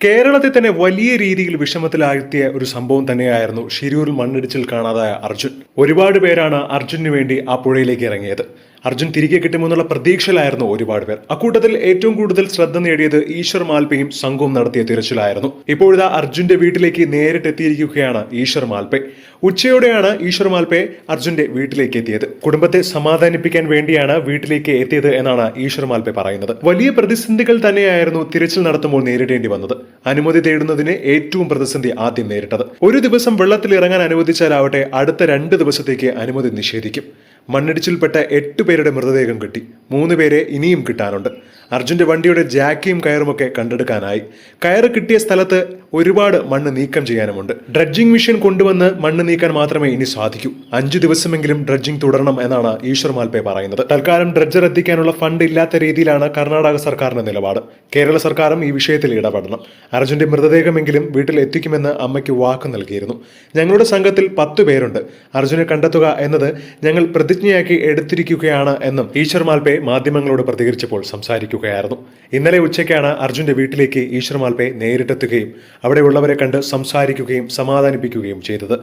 കേരളത്തെ തന്നെ വലിയ രീതിയിൽ വിഷമത്തിലാഴ്ത്തിയ ഒരു സംഭവം തന്നെയായിരുന്നു ഷിരൂരിൽ മണ്ണിടിച്ചിൽ കാണാതായ അർജുൻ. ഒരുപാട് പേരാണ് അർജുനു വേണ്ടി ആ പുഴയിലേക്ക് ഇറങ്ങിയത്. അർജുൻ തിരികെ കിട്ടുമെന്നുള്ള പ്രതീക്ഷയിലായിരുന്നു ഒരുപാട് പേർ. അക്കൂട്ടത്തിൽ ഏറ്റവും കൂടുതൽ ശ്രദ്ധ നേടിയത് ഈശ്വർ മാൽപ്പയും സംഘവും നടത്തിയ തിരച്ചിലായിരുന്നു. ഇപ്പോഴിതാ അർജുന്റെ വീട്ടിലേക്ക് നേരിട്ട് എത്തിയിരിക്കുകയാണ് ഈശ്വർ മാൽപ്പെ ഉച്ചയോടെയാണ് ഈശ്വർ മാൽപ്പെ അർജുന്റെ വീട്ടിലേക്ക് എത്തിയത്. കുടുംബത്തെ സമാധാനിപ്പിക്കാൻ വേണ്ടിയാണ് വീട്ടിലേക്ക് എത്തിയത് എന്നാണ് ഈശ്വർ മാൽപ്പെ പറയുന്നത്. വലിയ പ്രതിസന്ധികൾ തന്നെയായിരുന്നു തിരച്ചിൽ നടത്തുമ്പോൾ നേരിടേണ്ടി വന്നത്. അനുമതി തേടുന്നതിന് ഏറ്റവും പ്രതിസന്ധി ആദ്യം നേരിട്ടത്. ഒരു ദിവസം വെള്ളത്തിൽ ഇറങ്ങാൻ അനുവദിച്ചാലാവട്ടെ അടുത്ത രണ്ട് ദിവസത്തേക്ക് അനുമതി നിഷേധിക്കും. മണ്ണിടിച്ചിൽപ്പെട്ട എട്ട് പേരുടെ മൃതദേഹം കിട്ടി. മൂന്ന് പേരെ ഇനിയും കിട്ടാനുണ്ട് അർജുന്റെ വണ്ടിയുടെ ജാക്കിയും കയറുമൊക്കെ കണ്ടെടുക്കാനായി. കയറ് കിട്ടിയ സ്ഥലത്ത് ഒരുപാട് മണ്ണ് നീക്കം ചെയ്യാനുമുണ്ട്. ഡ്രഡ്ജിംഗ് മെഷീൻ കൊണ്ടുവന്ന് മണ്ണ് നീക്കാൻ മാത്രമേ ഇനി സാധിക്കൂ. അഞ്ചു ദിവസമെങ്കിലും ഡ്രഡ്ജിംഗ് തുടരണം എന്നാണ് ഈശ്വർ മാൽപേ പറയുന്നത്. തൽക്കാലം ഡ്രഡ്ജർ എത്തിക്കാനുള്ള ഫണ്ട് ഇല്ലാത്ത രീതിയിലാണ് കർണാടക സർക്കാരിന്റെ നിലപാട്. കേരള സർക്കാരും ഈ വിഷയത്തിൽ ഇടപെടണം. അർജുന്റെ മൃതദേഹമെങ്കിലും വീട്ടിൽ എത്തിക്കുമെന്ന് അമ്മയ്ക്ക് വാക്ക് നൽകിയിരുന്നു. ഞങ്ങളുടെ സംഘത്തിൽ പത്തു പേരുണ്ട്. അർജുനെ കണ്ടെത്തുക എന്നത് ഞങ്ങൾ പ്രതിജ്ഞയാക്കി എടുത്തിരിക്കുകയാണ് എന്നും ഈശ്വർ മാൽപേ മാധ്യമങ്ങളോട് പ്രതികരിച്ചപ്പോൾ സംസാരിക്കുകയായിരുന്നു. ഇന്നലെ ഉച്ചയ്ക്കാണ് അർജുന്റെ വീട്ടിലേക്ക് ഈശ്വർ മാൽപേ നേരിട്ടെത്തുകയും അവിടെയുള്ളവരെ കണ്ട് സംസാരിക്കുകയും സമാധാനിപ്പിക്കുകയും ചെയ്തത്.